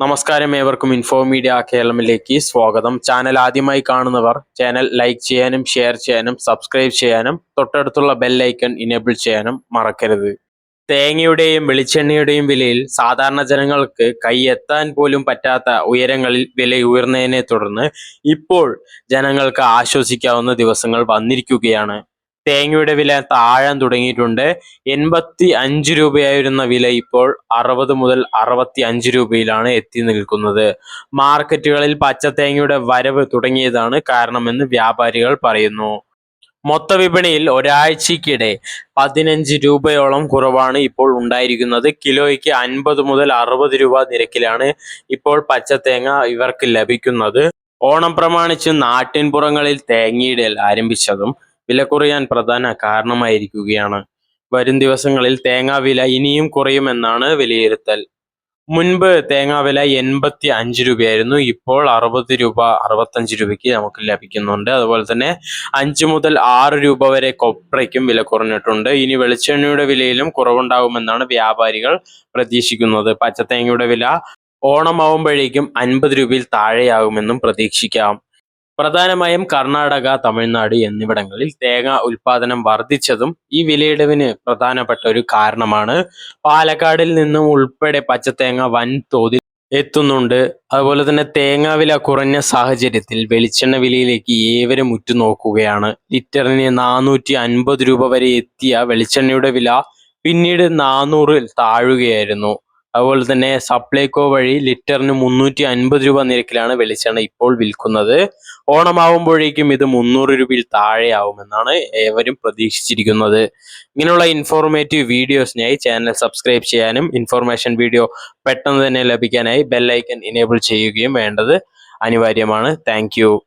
നമസ്കാരം ഏവർക്കും info media കേരളമിലേക്ക് സ്വാഗതം. ചാനൽ ആദ്യമായി കാണുന്നവർ ചാനൽ ലൈക്ക് ചെയ്യാനും ഷെയർ ചെയ്യാനും സബ്സ്ക്രൈബ് ചെയ്യാനും തൊട്ടടുത്തുള്ള ബെല്ലൈക്കൺ ഇനേബിൾ ചെയ്യാനും മറക്കരുത്. തേങ്ങയുടെയും വെളിച്ചെണ്ണയുടെയും വിലയിൽ സാധാരണ ജനങ്ങൾക്ക് കൈയെത്താൻ പോലും പറ്റാത്ത ഉയരങ്ങളിൽ വില ഉയർന്നതിനെ തുടർന്ന് ഇപ്പോൾ ജനങ്ങൾക്ക് ആശ്വസിക്കാവുന്ന ദിവസങ്ങൾ വന്നിരിക്കുകയാണ്. തേങ്ങയുടെ വില താഴാൻ തുടങ്ങിയിട്ടുണ്ട്. എൺപത്തി അഞ്ച് രൂപയായിരുന്ന വില ഇപ്പോൾ അറുപത് മുതൽ അറുപത്തി അഞ്ച് രൂപയിലാണ് എത്തി നിൽക്കുന്നത്. മാർക്കറ്റുകളിൽ പച്ചത്തേങ്ങയുടെ വരവ് തുടങ്ങിയതാണ് കാരണമെന്ന് വ്യാപാരികൾ പറയുന്നു. മൊത്ത വിപണിയിൽ ഒരാഴ്ചയ്ക്കിടെ പതിനഞ്ച് രൂപയോളം കുറവാണ് ഇപ്പോൾ ഉണ്ടായിരിക്കുന്നത്. കിലോയ്ക്ക് അൻപത് മുതൽ അറുപത് രൂപ നിരക്കിലാണ് ഇപ്പോൾ പച്ചത്തേങ്ങ ഇവർക്ക് ലഭിക്കുന്നത്. ഓണം പ്രമാണിച്ച് നാട്ടിൻപുറങ്ങളിൽ തേങ്ങയിടൽ ആരംഭിച്ചതും വില കുറയാൻ പ്രധാന കാരണമായിരിക്കുകയാണ്. വരും ദിവസങ്ങളിൽ തേങ്ങാ വില ഇനിയും കുറയുമെന്നാണ് വിലയിരുത്തൽ. മുൻപ് തേങ്ങാ വില എൺപത്തി അഞ്ച് രൂപയായിരുന്നു. ഇപ്പോൾ അറുപത് രൂപ അറുപത്തഞ്ച് രൂപയ്ക്ക് നമുക്ക് ലഭിക്കുന്നുണ്ട്. അതുപോലെ തന്നെ അഞ്ച് മുതൽ ആറ് രൂപ വരെ കൊപ്രയ്ക്കും വില കുറഞ്ഞിട്ടുണ്ട്. ഇനി വെളിച്ചെണ്ണയുടെ വിലയിലും കുറവുണ്ടാകുമെന്നാണ് വ്യാപാരികൾ പ്രതീക്ഷിക്കുന്നത്. പച്ചത്തേങ്ങയുടെ വില ഓണമാവുമ്പോഴേക്കും അൻപത് രൂപയിൽ താഴെയാകുമെന്നും പ്രതീക്ഷിക്കാം. പ്രധാനമായും കർണാടക തമിഴ്നാട് എന്നിവിടങ്ങളിൽ തേങ്ങ ഉൽപാദനം വർദ്ധിച്ചതും ഈ വിലയിടിവിന് പ്രധാനപ്പെട്ട ഒരു കാരണമാണ്. പാലക്കാടിൽ നിന്നും ഉൾപ്പെടെ പച്ചത്തേങ്ങ വൻതോതിൽ എത്തുന്നുണ്ട്. അതുപോലെ തന്നെ തേങ്ങാ വില കുറഞ്ഞ സാഹചര്യത്തിൽ വെളിച്ചെണ്ണ വിലയിലേക്ക് ഏവരും ഉറ്റുനോക്കുകയാണ്. ലിറ്ററിന് നാനൂറ്റി അൻപത് രൂപ വരെ എത്തിയ വെളിച്ചെണ്ണയുടെ വില പിന്നീട് നാനൂറിൽ താഴുകയായിരുന്നു. അതുപോലെ തന്നെ സപ്ലൈകോ വഴി ലിറ്ററിന് മുന്നൂറ്റി അൻപത് രൂപ നിരക്കിലാണ് വെളിച്ചെണ്ണ ഇപ്പോൾ വിൽക്കുന്നത്. ഓണമാവുമ്പോഴേക്കും ഇത് മുന്നൂറ് രൂപയിൽ താഴെയാവുമെന്നാണ് ഏവരും പ്രതീക്ഷിച്ചിരിക്കുന്നത്. ഇങ്ങനെയുള്ള ഇൻഫോർമേറ്റീവ് വീഡിയോസിനായി ചാനൽ സബ്സ്ക്രൈബ് ചെയ്യാനും ഇൻഫോർമേഷൻ വീഡിയോ പെട്ടെന്ന് തന്നെ ലഭിക്കാനായി ബെല്ലൈക്കൻ ഇനേബിൾ ചെയ്യുകയും വേണ്ടത് അനിവാര്യമാണ്. താങ്ക്